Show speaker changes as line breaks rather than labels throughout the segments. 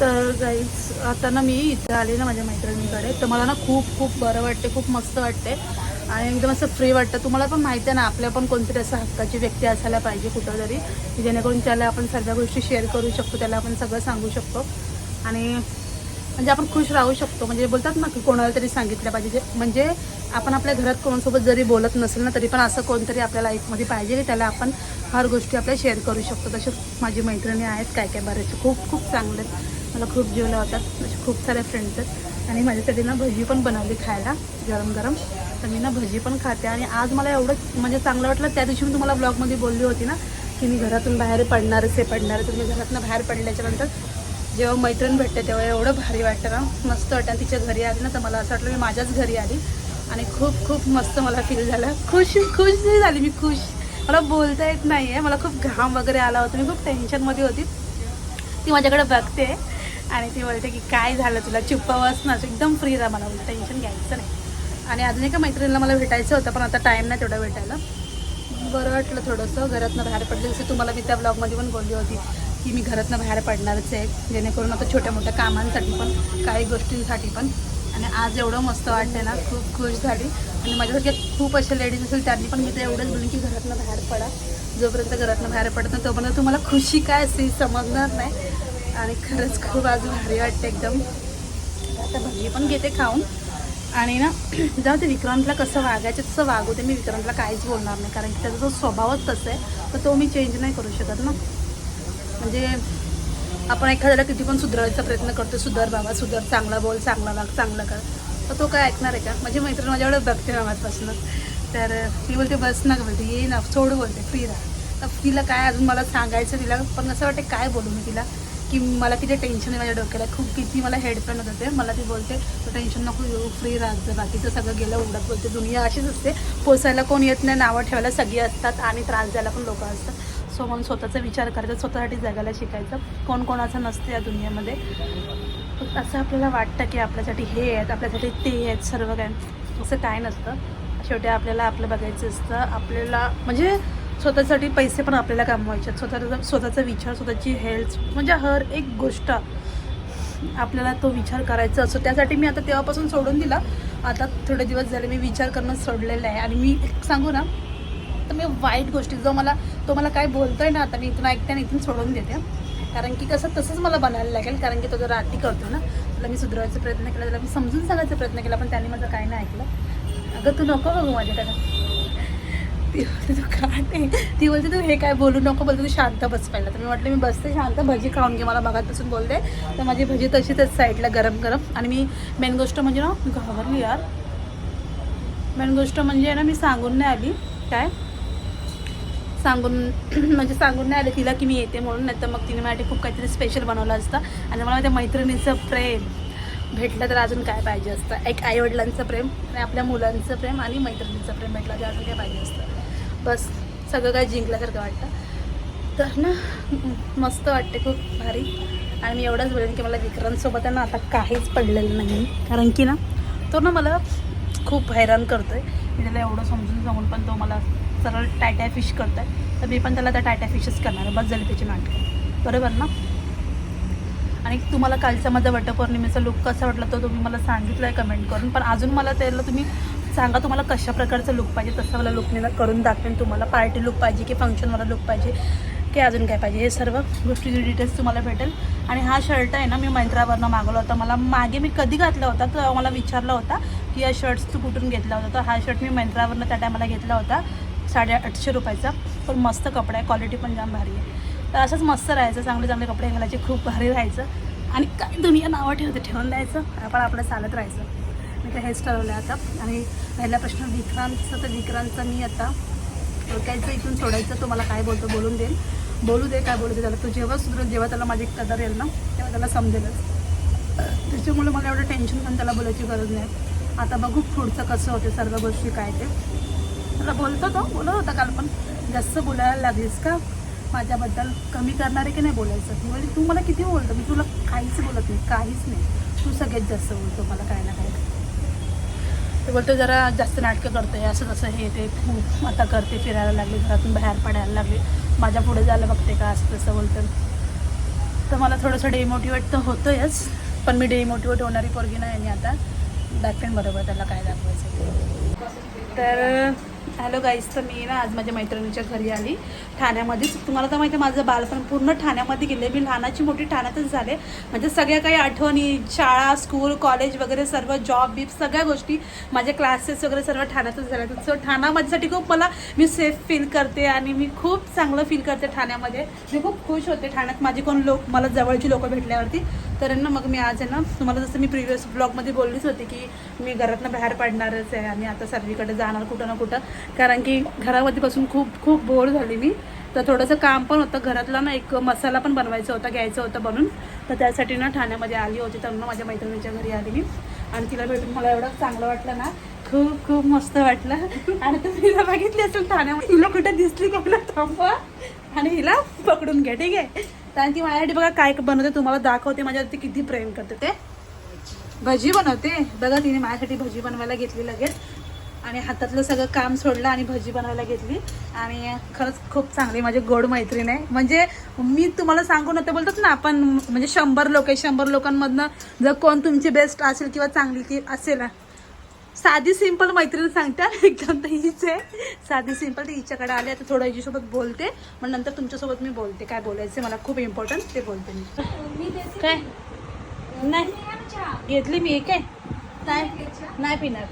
तर गाईज आता ना मी इथे आले ना माझ्या मैत्रिणीकडे. तर मला ना खूप खूप बरं वाटते खूप मस्त वाटते. आणि एकदम असं फ्री वाटतं. तुम्हाला पण माहिती आहे ना आपल्या पण कोणतरी असं हक्काची व्यक्ती असायला पाहिजे कुठं तरी की जेणेकरून त्याला आपण सर्व गोष्टी शेअर करू शकतो त्याला आपण सगळं सांगू शकतो. आणि म्हणजे आपण खुश राहू शकतो. म्हणजे बोलतात ना की कोणाला तरी सांगितलं पाहिजे. म्हणजे आपण आपल्या घरात कोणासोबत जरी बोलत नसेल ना तरी पण असं कोणतरी आपल्या लाईफमध्ये पाहिजे की त्याला आपण फार गोष्टी आपल्या शेअर करू शकतो. तसे माझी मैत्रिणी आहेत काय काय बरेच खूप खूप चांगले. आहेत मला खूप जीव होता. तसे खूप सारे फ्रेंड्स आहेत. आणि माझ्यासाठी ना भजी पण बनवली खायला गरम गरम तर मी ना भजी पण खाते. आणि आज मला एवढं म्हणजे चांगलं वाटलं त्या दिवशी मी तुम्हाला ब्लॉगमध्ये बोलली होती ना की मी घरातून बाहेर पडणारच आहे पडणार तर मी घरातून बाहेर पडल्याच्यानंतर जेव्हा मैत्रीण भेटते तेव्हा एवढं भारी वाटतं ना. मस्त वाटतं. तिच्या घरी आली ना तर मला असं वाटलं मी माझ्याच घरी आली. आणि खूप खूप मस्त मला फील झालं. खुश खुश नाही झाली मी खुश. मला बोलता येत नाही आहे मला खूप घाम वगैरे आला होता. मी खूप टेन्शनमध्ये होती. ती माझ्याकडे बघते. आणि ती बोलते की काय झालं तुला? चुप्पावस ना. एकदम फ्री राहा मला. बोलते टेन्शन घ्यायचं नाही. आणि अजून एका मैत्रिणीला मला भेटायचं होतं पण आता टाईम नाही तेवढा भेटायला. बरं वाटलं थोडंसं. घरातनं बाहेर पडलं जसं तुम्हाला मी त्या ब्लॉगमध्ये पण बोलली होती की मी घरातनं बाहेर पडणारच आहे. जेणेकरून आता छोट्या मोठ्या कामांसाठी पण काही गोष्टींसाठी पण. आणि आज एवढं मस्त वाटते ना. खूप खुश झाली. आणि माझ्यासारख्या खूप अशा लेडीज असेल त्यांनी पण मी तर एवढंच बोलून की घरातनं बाहेर पडा. जोपर्यंत घरातनं बाहेर पडत नाही तोपर्यंत तुम्हाला खुशी काय असेल समजणार नाही. आणि खरंच खूप आज भारी वाटते एकदम. आता भजी पण घेते खाऊन. आणि ना जाऊ ते विक्रांतला कसं वागायचं तसं वागू ते मी विक्रांतला काहीच बोलणार नाही कारण की त्याचा जो स्वभावच तसा आहे तर तो मी चेंज नाही करू शकत ना. म्हणजे आपण एखाद्याला किती पण सुधारायचा प्रयत्न करतो सुधार बाबा सुधार चांगला बोल चांगला वाग चांगलं कर. तर तो काय ऐकणार आहे का? माझी मैत्रीण माझ्याकडे बघते नावापासून तर मी बोलते बस ना बोलते ये ना सोड बोलते फ्री राहा. तर तिला काय अजून मला सांगायचं तिला पण असं वाटते काय बोलू मी तिला? की मला किती टेन्शन आहे माझ्या डोक्याला. खूप किती मला हेड पेन होत होते. मला ती बोलते तू टेन्शन नको येऊ फ्री राहतं बाकीचं सगळं गेलं उडत बोलते दुनिया अशीच असते. पोसायला कोण येत नाही नावं ठेवायला सगळी असतात आणि त्रास द्यायला पण लोक असतात. सो म्हणून स्वतःचा विचार करायचा स्वतःसाठी जगायला शिकायचं. कोण कोणाचं नसतं या दुनियामध्ये. असं आपल्याला वाटतं की आपल्यासाठी हे आहेत आपल्यासाठी ते आहेत सर्व काय असं काय नसतं. शेवटी आपल्याला आपलं बघायचं असतं. आपल्याला म्हणजे स्वतःसाठी पैसे पण आपल्याला कमवायचे. आहेत स्वतःचा स्वतःचा विचार स्वतःची हेल्थ म्हणजे हर एक गोष्ट आपल्याला तो विचार करायचा असतो. त्यासाठी मी आता तेव्हापासून सोडून दिला. आता थोडे दिवस झाले मी विचार करणं सोडलेलं आहे. आणि मी एक सांगू ना तर मी वाईट गोष्टी जो मला तो मला काय बोलतोय ना आता मी इथून ऐकते आणि इथून सोडून देते. कारण की कसं तसंच मला बनायला लागेल. कारण की तो जर आरती करतो ना त्याला मी सुधारायचा प्रयत्न केला त्याला मी समजून सांगायचा प्रयत्न केला पण त्याने माझं काय नाही ऐकलं. अगं तू नको बघू माझ्याकडे. ती बोलते तू काय नाही? ती बोलते तू हे काय बोलू नको बोलते तू शांत बस पहिला. तर मी म्हटलं मी बसते शांत भजी खाऊन घे मला बसून बोलते. तर माझी भजी तशीच साईडला गरम गरम आणि मी मेन गोष्ट म्हणजे ना मी घाबरली यार. मेन गोष्ट म्हणजे ना मी सांगून नाही आली. काय? सांगून म्हणजे सांगून नाही आले तिला की मी येते म्हणून. नाही तर मग तिने माझ्यासाठी खूप काहीतरी स्पेशल बनवलं असतं. आणि मला त्या मैत्रिणीचं प्रेम. भेटलं तर अजून काय पाहिजे असतं? एक आईवडिलांचं प्रेम आणि आपल्या मुलांचं प्रेम आणि मैत्रिणीचं प्रेम भेटलं तर अजून काय पाहिजे असतं? बस सगळं काय जिंकल्यासारखं वाटतं. तर ना मस्त वाटते खूप भारी. आणि मी एवढंच बोलेन की मला विक्रांतसोबत आहे ना आता काहीच पडलेलं नाही. कारण की ना तो ना मला खूप हैराण करतो आहे मी त्याला एवढं समजून सांगून पण तो मला सरळ टायटाय फिश करतो आहे तर मी पण त्याला त्या टायटाय फिशच करणार आहे. बस झाली त्याची नाटकं. बरोबर ना? आणि तुम्हाला कालचा माझा वटपौर्णिमेचा लुक कसा वाटला तो तुम्ही मला सांगितलं आहे कमेंट करून. पण अजून मला त्याला तुम्ही सांगा तुम्हाला कशा प्रकारचं लुक पाहिजे तसं मला लुक मी करून दाखवेन. तुम्हाला पार्टी लुक पाहिजे की फंक्शनवाला लुक पाहिजे की अजून काय पाहिजे हे सर्व गोष्टीची डिटेल्स तुम्हाला भेटेल. आणि हा शर्ट आहे ना मी मंत्रावरनं मागवला होता. मला मागे मी कधी घातला होता तर मला विचारला होता की या शर्ट्स तू कुठून घेतला होता. तर हा शर्ट मी मंत्रावरनं त्या टायमाला घेतला होता साडेआठशे रुपयाचा. पण मस्त कपडा आहे क्वालिटी पण जाम भारी आहे. तर असंच मस्त राहायचं चांगले चांगले कपडे घालायचे खूप भारी राहायचं. आणि काय दुनिया नावं ठेवते ठेवून द्यायचं आपण आपलं चालत राहायचं. तर हेच ठरवलं आहे आता. आणि पहिला प्रश्न विक्रांतचा तर विक्रांतचा मी आता. ओळखायचं इथून सोडायचं तो मला काय बोलतो बोलून देईल बोलू दे काय बोलू दे त्याला. तो जेव्हा सुधरेल जेव्हा त्याला माझी कदर येईल ना तेव्हा त्याला समजेलच. त्याच्यामुळे मला एवढं टेन्शन पण त्याला बोलायची गरज नाही. आता बघू पुढचं कसं होते सर्व गोष्टी काय ते. त्याला बोलतो तो बोलत होता काल पण. जास्त बोलायला लागलीस का? माझ्याबद्दल कमी करणारे की नाही बोलायचं? ती म्हणजे तू मला किती बोलतो? मी तुला काहीच बोलत नाही काहीच नाही. तू सगळ्यात जास्त बोलतो मला काय ना काय. ते बोलतो जरा जास्त नाटकं करते असं तसं हे ते खूप आता करते फिरायला लागली घरातून बाहेर पडायला लागली. माझ्या पुढे जायला बघते का? असं तसं बोलतं. तर मला थोडंसं डेमोटिवेट तर होतंयच पण मी डेमोटिवेट होणारी पोरगी नाही आणि आता दाखवेन बरोबर त्याला काय दाखवायचं. तर हॅलो गाईज तर मी ना आज माझ्या मैत्रिणीच्या घरी आली. ठाण्यामध्येच. तुम्हाला तर माहिती आहे माझं बालपण पूर्ण ठाण्यामध्ये गेले मी लहानाची मोठी ठाण्यातच झाले. म्हणजे सगळ्या काही आठवणी शाळा स्कूल कॉलेज वगैरे सर्व जॉब बीप सगळ्या गोष्टी माझे क्लासेस वगैरे सर्व ठाण्यातच झाल्या. सो ठाणा माझ्यासाठी खूप मला मी सेफ फील करते आणि मी खूप चांगलं फील करते ठाण्यामध्ये. मी खूप खुश होते ठाण्यात. माझे कोण लोक मला जवळची लोकं भेटल्यावरती. तर ना मग मी आज आहे ना तुम्हाला जसं मी प्रिव्हियस ब्लॉगमध्ये बोललीच होती की मी घरातनं बाहेर पडणारच आहे आणि आता सर्वीकडे जाणार कुठं ना कुठं. कारण की घरामध्ये बसून खूप खूप बोर झाली मी. तर थोडंसं काम पण होतं. घरातला ना एक मसाला पण बनवायचा होता घ्यायचं होतं बनून. तर त्यासाठी ना ठाण्यामध्ये आली होती. तर ना माझ्या मैत्रिणीच्या घरी आली मी. आणि तिला भेटून मला एवढं चांगलं वाटलं ना खूप खूप मस्त वाटलं. आणि तुम्ही हिला बघितली असेल ठाण्यामध्ये. तुला कुठं दिसली का मला थांबवा आणि हिला पकडून घ्या ठीक आहे. कारण ती माझ्यासाठी बघा काय बनवते तुम्हाला दाखवते माझ्यावरती किती प्रेम करते ते. भजी बनवते. बघा तिने माझ्यासाठी भजी बनवायला घेतली लगेच. आणि हातातलं सगळं काम सोडलं आणि भजी बनवायला घेतली. आणि खरंच खूप चांगली माझी गोड मैत्रीण आहे. म्हणजे मी तुम्हाला सांगू नव्हतं ते बोलतात ना आपण म्हणजे शंभर लोक आहे. शंभर लोकांमधनं जर कोण तुमची बेस्ट असेल किंवा चांगली ती असेल ना साधी सिंपल मैत्रीण सांगते. आणि एकदम तर हीच आहे साधी सिंपल ती हिच्याकडे आले आता थोडं हिच्यासोबत बोलते. मग नंतर तुमच्यासोबत मी बोलते. काय बोलायचं मला खूप इम्पॉर्टंट ते बोलते मी. काय? नाही. घेतली मी. एक आहे नाही नाही पिणार.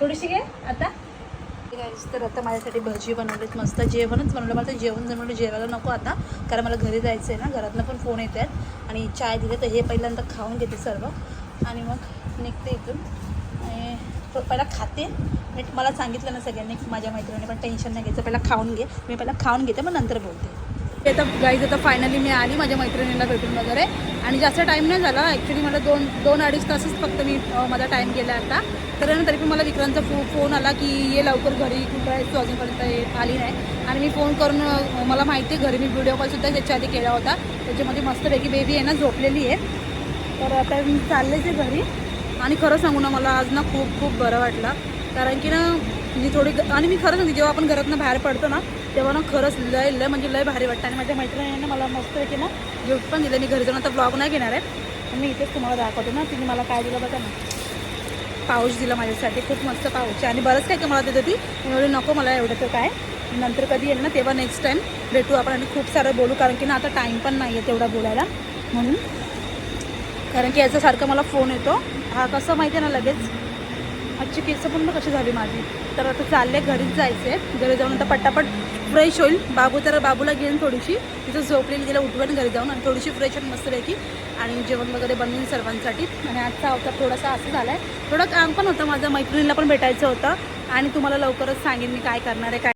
थोडीशी घे. आता. तर आता माझ्यासाठी भजी बनवलीत. मस्त जेवणच बनवलं. मला तर जेवण जमवलं जेवायला नको आता. कारण मला घरी जायचं आहे ना. घरातनं पण फोन येत आहेत आणि चाय दिले तर हे पहिल्यांदा खाऊन घेते सर्व. आणि मग निघते इथून. पहिला खाते. मी मला सांगितलं ना सगळ्यांनी माझ्या मैत्रिणी पण टेन्शन नाही घ्यायचं पहिला खाऊन घे. मी पहिला खाऊन घेते मग नंतर बोलते. आता गाईज आता फायनली मी आली माझ्या मैत्रिणींना भेटून वगैरे. आणि जास्त टाईम नाही झाला. ॲक्च्युली मला दोन दोन अडीच तासच फक्त मी माझा टाईम गेला आता. तर ना तरी पण मला विक्रांतचा फो फोन आला की ये लवकर घरी कुठं आहे तू अजूनपर्यंत आली नाही. आणि मी फोन करून मला माहिती आहे घरी मी व्हिडिओ कॉलसुद्धा त्याच्या आधी केला होता. त्याच्यामध्ये मस्तपैकी बेबी आहे ना झोपलेली आहे. तर आता मी चालले ते घरी. आणि खरं सांगू ना मला आज ना खूप खूप बरं वाटलं. कारण की ना मी थोडी आणि मी खरं सांगते जेव्हा आपण घरातनं बाहेर पडतो ना तेव्हा ना खरंच लय लय म्हणजे लय भारी वाटतं. आणि माझ्या मैत्रिणीने मला मस्त की ना गिफ्ट पण दिलं. मी घरी जाऊन आता ब्लॉग नाही घेणार आहे. मी इथेच तुम्हाला दाखवते ना तिने मला काय दिलं बघा ना. पाऊस दिला माझ्यासाठी खूप मस्त पाऊस आहे. आणि बरंच काय काय मला देत होती मी एवढी नको मला एवढं तर काय. नंतर कधी येईल ना तेव्हा नेक्स्ट टाईम भेटू आपण आणि खूप सारं बोलू. कारण की ना आता टाईम पण नाही आहे तेवढा बोलायला. म्हणून. कारण की याच्यासारखं मला फोन येतो. हा कसं माहिती आहे ना लगेच? आजची केस पण कशी झाली माझी. तर आता चालले घरीच जायचे घरी जाऊन आता पटापट फ्रेश होईल. बाबू तर बाबूला घेईन थोडीशी. तिथं झोपलेली तिला उठवेन घरी जाऊन आणि थोडीशी फ्रेश होईल मस्तपैकी आणि जेवण वगैरे बनवीन सर्वांसाठी. आणि आजचा अवतार थोडासा असं झाला आहे थोडं काम पण होतं माझं. मैत्रिणीला पण भेटायचं होतं. आणि तुम्हाला लवकरच सांगेन मी काय करणार आहे काय